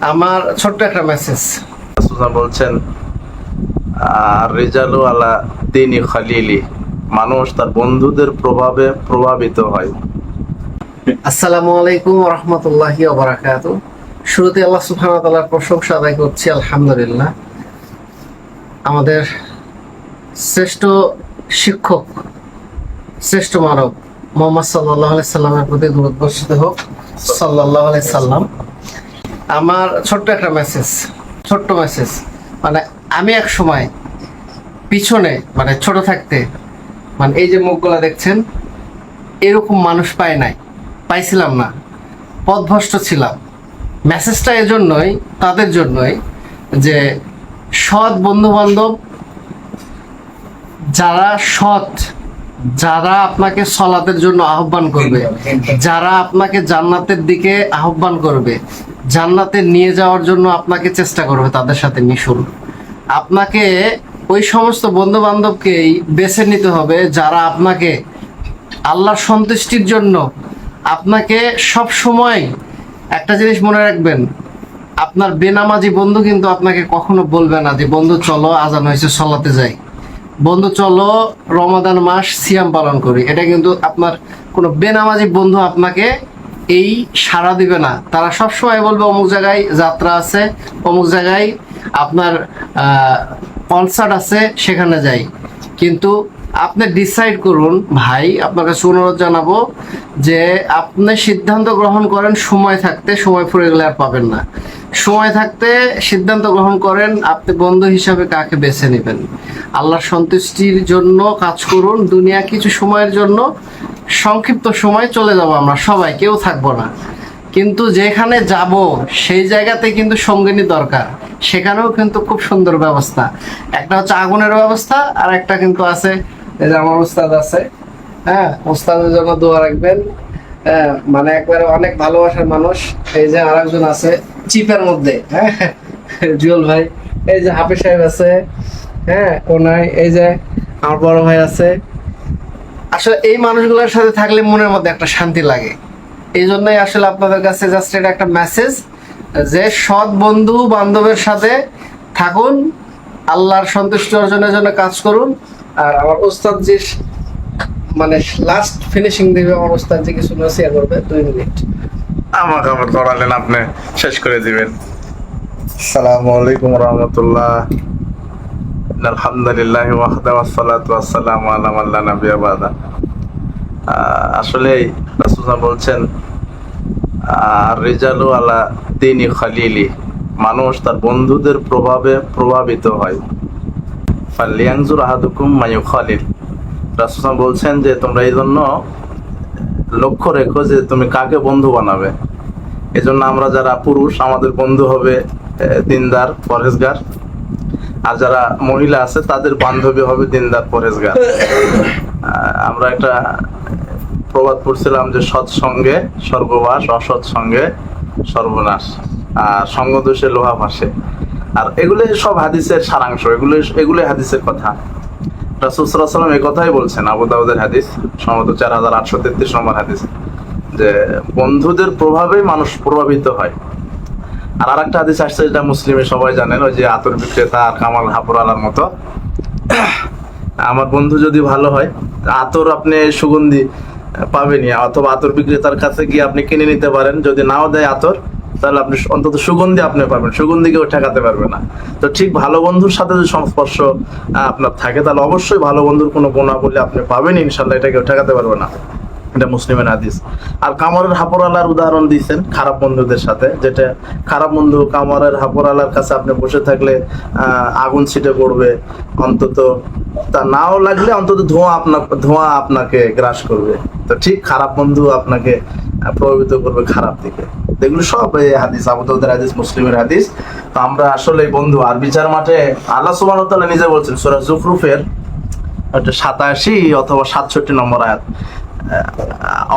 আমার ছোট্ট একটা মেসেজ বলছেন রেজালু আলা দিনী খালিলি মানুষ তার বন্ধুদের প্রভাবে প্রভাবিত হয়। আসসালামু আলাইকুম রহমতুল্লাহি ওবরাকাত। শুরুতে আল্লাহ সুবহানাহু ওয়া তাআলার প্রশংসা আদায় করছি আলহামদুলিল্লাহ। আমাদের শ্রেষ্ঠ শিক্ষক শ্রেষ্ঠ মানব মোহাম্মদ সাল্লাল্লাহু আলাইহি সাল্লামের প্রতি দরুদ বর্ষিত হোক। সাল্লাল্লাহু আলাইহি সাল্লাম। আমার ছোট্ট একটা মেসেজ ছোট্ট মেসেজ মানে আমি এক সময় পিছনে মানে ছোট থাকতে মানে এই যে মুখগুলা দেখছেন, এরকম মানুষ পায় নাই, পাইছিলাম না। পথভ্রষ্ট ছিলাম। মেসেজটা এজন্যই, তাদের জন্যই যে সৎ বন্ধু বান্ধব যারা সৎ যারা আপনাকে সলাতের জন্য আহ্বান করবে, যারা আপনাকে জান্নাতের দিকে আহ্বান করবে, জান্নাতে নিয়ে যাওয়ার জন্য আপনাকে চেষ্টা করবে তাদের সাথে মিশুন। আপনাকে ওই সমস্ত বন্ধু বান্ধবকেই বেছে নিতে হবে যারা আপনাকে আল্লাহর সন্তুষ্টির জন্য আপনাকে সব সময় একটা জিনিস মনে রাখবেন, আপনার বেনামাজি বন্ধু কিন্তু আপনাকে কখনো বলবে না যে, বন্ধু, চলো, আজান হয়েছে, সলাতে যাই। বন্ধু, চলো রমাদান মাস সিয়াম পালন করি। এটা কিন্তু আপনার কোনো বেনামাজি বন্ধু আপনাকে এই সাড়া দিবে না। তারা সব সময় বলবে, অমুক জায়গায় যাত্রা আছে, অমুক জায়গায় আপনার কনসার্ট আছে, সেখানে যাই। কিন্তু আপনি ডিসাইড করুন, ভাই, আপনার কাছে অনুরোধ জানাব যে আপনি সিদ্ধান্ত গ্রহণ করেন, সময় থাকতে, সময় ফুরে গেলে আর পাবেন না। সময় থাকতে সিদ্ধান্ত গ্রহণ করেন, আপনি বন্ধু হিসাবে কাকে বেছে নেবেন? আল্লাহর সন্তুষ্টির জন্য কাজ করুন, দুনিয়া কিছু সময়ের জন্য, সংক্ষিপ্ত সময় চলে যাব আমরা সবাই, কেউ থাকব না। কিন্তু যেখানে যাব, সেই জায়গাতে কিন্তু সঙ্গিনী দরকার। সেখানেও কিন্তু খুব সুন্দর ব্যবস্থা। একটা হচ্ছে আগুনের ব্যবস্থা, আর একটা কিন্তু আছে এই যে আমার উস্তাদ আছে হ্যাঁ উস্তাদের জন্য দোয়া রাখবেন। হ্যাঁ মানে একবারে অনেক ভালোবাসার মানুষ। এই যে আরেকজন আছে, চিপের মধ্যে হ্যাঁ জুয়েল ভাই। এই যে হাফিজ সাহেব আছে হ্যাঁ কোনায় এই যে আমার বড় ভাই আছে। আসলে এই মানুষগুলোর সাথে থাকলে মনের মধ্যে একটা শান্তি লাগে। এই জন্যই আসলে আপনাদের কাছে জাস্ট এটা একটা মেসেজ যে সৎ বন্ধু বান্ধবের সাথে থাকুন, আল্লাহর সন্তুষ্টি অর্জনের জন্য কাজ করুন। আর আমার ওস্তাদ যে মানে লাস্ট ফিনিশিং দেবে আমার ওস্তাদ যে কিছু না শেয়ার করবে, দুই মিনিট। আমাকে আবার ধরালেন আপনি, শেষ করে দিবেন। আসসালামু আলাইকুম রহমতুল্লাহ। আলহামদুলিল্লাহ ওয়াহদা ওয়াসসালাতু ওয়াসসালামু আলা মান লা বাদা। আসলে বলছেন আর রেজালু আলা খালিলি। মানুষ তার বন্ধুদের প্রভাবে প্রভাবিত হয়। ফালিয়াংজুর আহাদুকুম মায়ু খালিল। রাসূলুল্লাহ বলছেন যে তোমরা এই জন্য লক্ষ্য রেখো যে তুমি কাকে বন্ধু বানাবে? এজন্য আমরা যারা পুরুষ আমাদের বন্ধু হবে দিনদার পরহেজগার। আর যারা মহিলা আছে তাদের বান্ধবী হবে দিনদার পরহেজগার। আহ, আমরা একটা প্রবাদ পড়ছিলাম যে সৎসঙ্গে স্বর্গবাস অসৎ সঙ্গে সর্বনাশ। আর সঙ্গ দোষে লোহা ভাসে। আর এগুলো সব হাদিসের সারাংশ, এগুলো এগুলো হাদিসের কথা। রাসুল সাল্লাম এই কথাই বলছেন, আবু দাউদের হাদিস, সম্ভবত চার হাজার আটশো তেত্রিশ নম্বর হাদিস, যে বন্ধুদের প্রভাবেই মানুষ প্রভাবিত হয়। আর আরেকটা হাদিস আসছে যেটা মুসলিমে সবাই জানেন, ওই যে আতর বিক্রেতা আর কামাল হাপুর আলার মতো। আমার বন্ধু যদি ভালো হয়, আতর আপনি সুগন্ধি পাবেনই, অথবা আতর বিক্রেতার কাছে গিয়ে আপনি কিনে নিতে পারেন, যদি নাও দেয় আতর তাহলে আপনি অন্তত সুগন্ধি আপনি পারবেন সুগন্ধি কেউ ঠেকাতে পারবে না। তো ঠিক ভালো বন্ধুর সাথে যদি সংস্পর্শ আপনার থাকে, তাহলে অবশ্যই ভালো বন্ধুর কোনো গুণাবলী আপনি পাবেন ইনশাল্লাহ এটা কেউ ঠেকাতে পারবে না। এটা মুসলিমের হাদিস। আর কামরের হাপরালার উদাহরণ দিয়েছেন খারাপ বন্ধুদের সাথে, যেটা খারাপ বন্ধু কামরের হাপরালার কাছে আপনি বসে থাকলে আগুন ছিটে পড়বে, অন্তত তা নাও লাগলে অন্তত ধোঁয়া আপনার ধোঁয়া আপনাকে গ্রাস করবে। তো ঠিক খারাপ বন্ধু আপনাকে প্রভাবিত করবে খারাপ দিকে। এগুলো সব হাদিস আবুদাউদের হাদিস মুসলিমের হাদিস। তো আমরা আসলে বন্ধু আর বিচার মাঠে আল্লাহ তাআলা নিজে বলছেন সূরা একটা সাতাশি অথবা সাতষট্টি নম্বর আয়াত।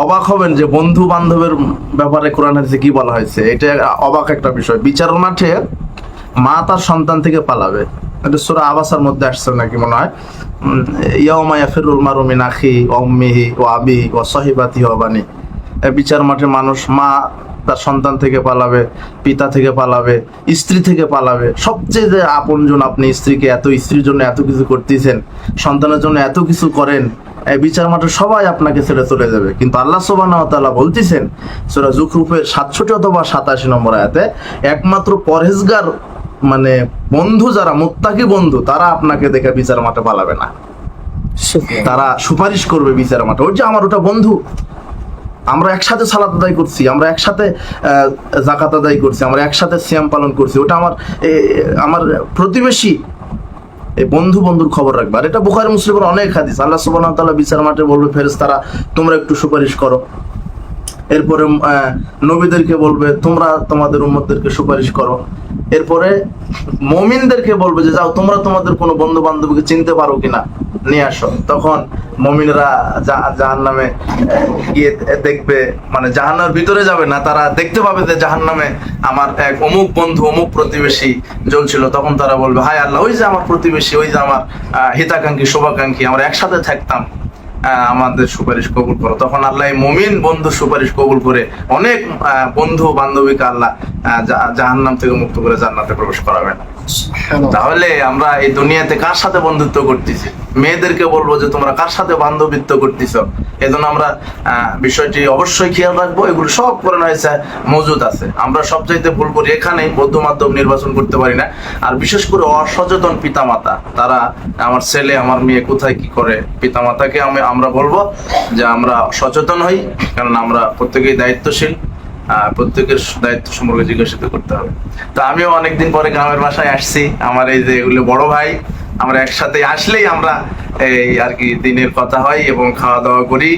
অবাক হবেন যে বন্ধু বান্ধবের ব্যাপারে কোরআন হাদিসে কি বলা হয়েছে। এটা অবাক একটা বিষয়। বিচার মাঠে মা তার সন্তান থেকে পালাবে। এটা সুরা আবাসার মধ্যে আসছে নাকি মনে হয়। উম, ইয়াউমা ইয়াফিরুল মারু মিন আখি ওয়া উম্মিহি ওয়া আবিহি ওয়া সাহিবাতিহি ওয়া বানি এই বিচার মাঠে মানুষ মা তার সন্তান থেকে পালাবে পিতা থেকে পালাবে স্ত্রী থেকে পালাবে। সবচেয়ে যে আপনজন আপনি স্ত্রীকে এত স্ত্রীর জন্য এত কিছু করতেছেন সন্তানের জন্য এত কিছু করেন এই বিচার মাঠে সবাই আপনাকে ছেড়ে চলে যাবে। কিন্তু আল্লাহ তাআলা বলতেছেন সূরা জুখরুফের 67 অথবা 87 নম্বর আয়াতে একমাত্র পরহেজগার মানে বন্ধু যারা মুত্তাকি বন্ধু তারা আপনাকে দেখে বিচার মাঠে পালাবে না। তারা সুপারিশ করবে বিচার মাঠে। ওই যে আমার ওটা বন্ধু আমরা একসাথে সালাত আদায় করছি, আমরা একসাথে জাকাত আদায় করছি, আমরা একসাথে সিয়াম পালন করছি। ওটা আমার আমার প্রতিবেশী বন্ধু বন্ধুর খবর রাখবে। আর এটা বুখারি মুসলিমের অনেক হাদিস। আল্লাহ ওয়া তাআলা বিচার মাঠে বলবে, ফেরেশতারা, তোমরা একটু সুপারিশ করো। এরপরে নবীদেরকে বলবে, তোমরা তোমাদের উম্মতদেরকে সুপারিশ করো। এরপরে মমিনদেরকে বলবে যে, যাও, তোমরা তোমাদের কোনো বন্ধু বান্ধবীকে চিনতে পারো কিনা? নিয়ে আসো। তখন মমিনরা জাহান নামে গিয়ে দেখবে মানে জাহান্নার ভিতরে যাবে না, তারা দেখতে পাবে যে জাহান নামে আমার এক অমুক বন্ধু, অমুক প্রতিবেশী জ্বলছিল। তখন তারা বলবে, হায় আল্লাহ, ওই যে আমার প্রতিবেশী, ওই যে আমার হিতাকাঙ্ক্ষী, শুভাকাঙ্ক্ষী, আমরা একসাথে থাকতাম। আমাদের সুপারিশ কবুল করো। তখন আল্লাহ মমিন বন্ধু সুপারিশ কবুল করে অনেক বন্ধু বান্ধবীকে আল্লাহ জাহান্নাম থেকে মুক্ত করে জান্নাতে প্রবেশ করাবেন। তাহলে আমরা এই দুনিয়াতে কার সাথে বন্ধুত্ব করতেছি? মেয়েদেরকে বলব যে, তোমরা কার সাথে বান্ধবিত্ব করতেছ? এজন্য আমরা বিষয়টি অবশ্যই খেয়াল রাখব। এগুলো সব করে হয়েছে, মজুদ আছে। আমরা সবচাইতে ভুল করি। এখানে বৌদ্ধ মাধ্যম নির্বাচন করতে পারি না। আর বিশেষ করে অসচেতন পিতামাতা। তারা, আমার ছেলে, আমার মেয়ে কোথায়, কি করে? পিতামাতাকে আমি, আমরা বলব যে, আমরা সচেতন হই। কারণ আমরা প্রত্যেকেই দায়িত্বশীল। প্রত্যেকের দায়িত্ব সম্পর্কে জিজ্ঞাসিত করতে হবে। তো আমিও অনেকদিন পরে গ্রামের বাসায় আসছি। আমার এই যে এগুলো বড় ভাই, আমরা একসাথে আসলেই আমরা এই আর কি দিনের কথা হয় এবং খাওয়া দাওয়া করি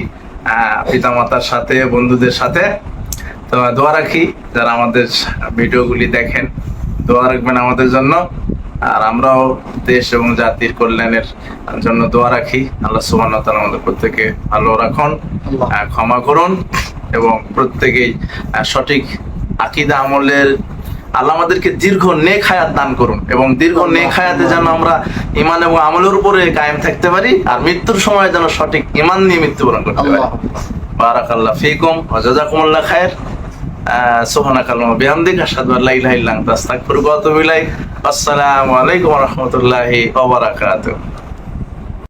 পিতামাতার সাথে, বন্ধুদের সাথে। তো দোয়া রাখি যারা আমাদের ভিডিওগুলি দেখেন। দোয়া রাখবেন আমাদের জন্য। আর আমরাও দেশ এবং জাতির কল্যাণের জন্য দোয়া রাখি। আল্লাহ তাআলা আমাদের প্রত্যেকে ভালো রাখুন। ক্ষমা করুন। এবং প্রত্যেকেই সঠিক আকিদা আমলের আল্লাহ আমাদেরকে দীর্ঘ নেক হায়াত দান করুন এবং দীর্ঘ নেক হায়াতে যেন আমরা ইমান এবং আমলের উপরে কায়েম থাকতে পারি আর মৃত্যুর সময় যেন সঠিক ইমান নিয়ে মৃত্যুবরণ করতে পারি। আল্লাহ বারাকাল্লাহ ফিকুম ওয়া খায়ের সুবহানাক আল্লাহুম্মা বিহামদিকা আশহাদু আল্লা ইলাহা ইল্লা আনতা আস্তাগফিরুকা ওয়া আতুবু ইলাইক। আসসালামু আলাইকুম ওয়া রাহমাতুল্লাহি ওয়া বারাকাতুহু।